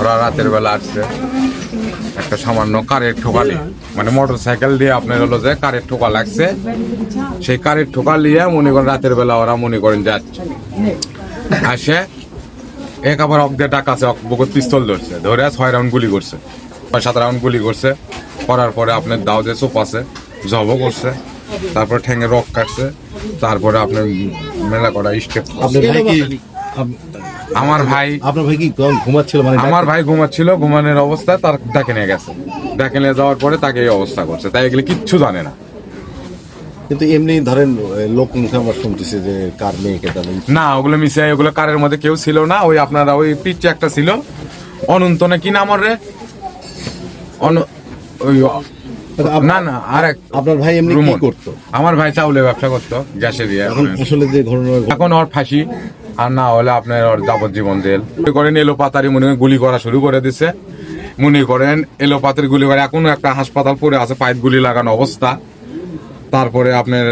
ওরা রাতের বেলা আসছে। একটা সামান্য কারের ঠোকালি মানে মোটর সাইকেল দিয়ে আপনার হলো যে কারের ঠোকা লাগছে। সেই কারের ঠোকা নিয়ে মনে করেন রাতের বেলা ওরা মনে করেন যাচ্ছে আসে এক আবার অক দিয়ে টাকা আছে অক বুকুর পিস্তল ধরছে। ধরে ছয় রাউন্ড গুলি করছে। ছয় সাত রাউন্ড গুলি করছে। করার পরে আপনার দাও যে চোপ আছে জবও করছে। তারপরে ঠেঙে রক কাটছে। তারপরে আপনার মেলা করা স্টেপ। আমার ভাই আপনার ভাই কি ঘুম- ঘুমাচ্ছিল মানে আমার ভাই ঘুমাচ্ছিল ঘুমানোর অবস্থায় তার ডাকে নিয়ে গেছে। ডাকে নিয়ে যাওয়ার পরে তাকে এই অবস্থা করছে তাই এগুলো কিচ্ছু জানে না। কিন্তু এমনি ধরেন লোক মুখে আমরা শুনতেছি যে কার মেয়েকে তাহলে না ওগুলো মিশে ওগুলো কারের মধ্যে কেউ ছিল না ওই আপনারা ওই পিচ্ছে একটা ছিল। অনন্ত না কি নাম রে? অন- ওই না না আর আপনার ভাই এমনি কি করতো? আমার ভাই চাউলে ব্যবসা করতো গ্যাসে দিয়ে। এখন আসলে যে ঘটনা এখন ওর ফাঁসি। আর না হলে আপনার যাবজ্জীবন জেল। মনে করেন এলো পাতারি মনে গুলি করা শুরু করে দিছে। মনে করেন এলো পাতারি গুলি করে এখনও একটা হাসপাতাল পড়ে আছে পাইপ গুলি লাগানো অবস্থা। তারপরে আপনার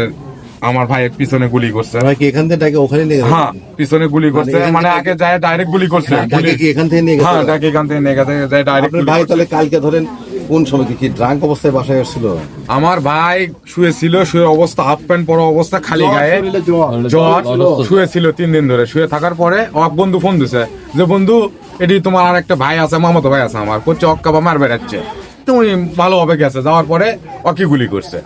আমার ভাইয়ের পিছনে গুলি করছে। ভাই কি এখান থেকে ডাকে ওখানে নিয়ে হ্যাঁ পিছনে গুলি করছে। মানে এখান মানে আগে যায় ডাইরেক্ট গুলি করছে। ডাকে কি এখান থেকে নিয়ে গেছে? হ্যাঁ ডাকে এখান থেকে নিয়ে গেছে। যায় ডাইরেক্ট ভাই তাহলে কালকে ধরেন কোন সময় কি- ড্রাঙ্ক অবস্থায় বাসায় আসছিল? আমার ভাই শুয়েছিল শুয়ে অবস্থা হাফ প্যান্ট পরা অবস্থা খালি গায়ে। জ্বর। শুয়ে ছিল তিন দিন ধরে। শুয়ে থাকার পরে এক বন্ধু ফোন দিছে যে বন্ধু এটি তোমার আর একটা ভাই আছে মামাতো ভাই আছে আমার। করছে অক্কা বা মার বেড়াচ্ছে। তুমি ভালোভাবে গেছে যাওয়ার পরে অকি গুলি করছে।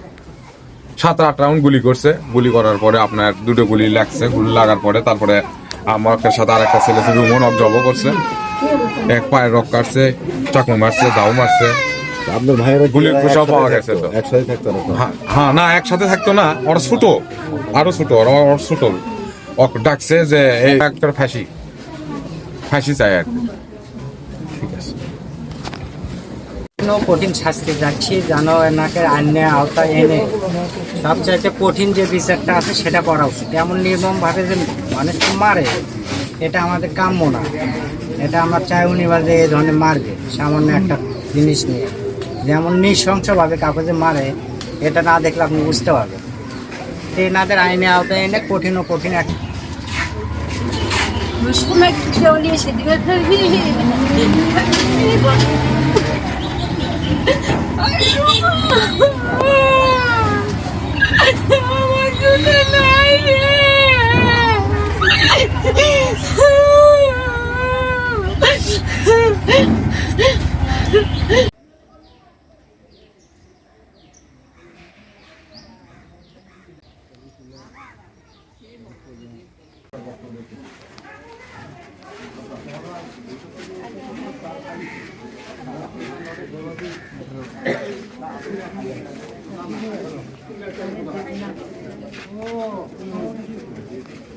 সাত আট রাউন্ড গুলি করছে। গুলি করার পরে আপনার দুটো গুলি লাগছে গুলি লাগার পরে তারপরে আমার একটা সাথে আর একটা ছেলে ছিল মন অক জব করছে। এক পায়ের রক কাটছে চাকু মারছে দাও মারছে। আপনার ভাইয়েরা গুলির খোসাও একসাথে পাওয়া থাকতো? গেছে তো। একসাথে থাকতো না হ্যাঁ, হ্যাঁ না একসাথে থাকতো না ওরা ছোট আরও ছোট ওরা ওর ছোট। ওক ডাকছে যে এই একটা ফাঁসি ফাঁসি চাই আর ঠিক আছে। কঠিন শাস্তি যাচ্ছি যেন এনাকে আইনে আওতা এনে সবচাইতে কঠিন যে বিচারটা আছে সেটা করা উচিত। এমন নির্মমভাবে যে মানুষকে মারে এটা আমাদের কাম্য না। এটা আমরা চাই উনি যে এই ধরনের মারবে সামান্য একটা জিনিস নিয়ে। যেমন নৃশংসভাবে কাউকে যে মারে, এটা না দেখলে আপনি বুঝতে পারবেন। এনাদের আইনে আওতায় এনে কঠিন ও কঠিন এক সময় 어, 오.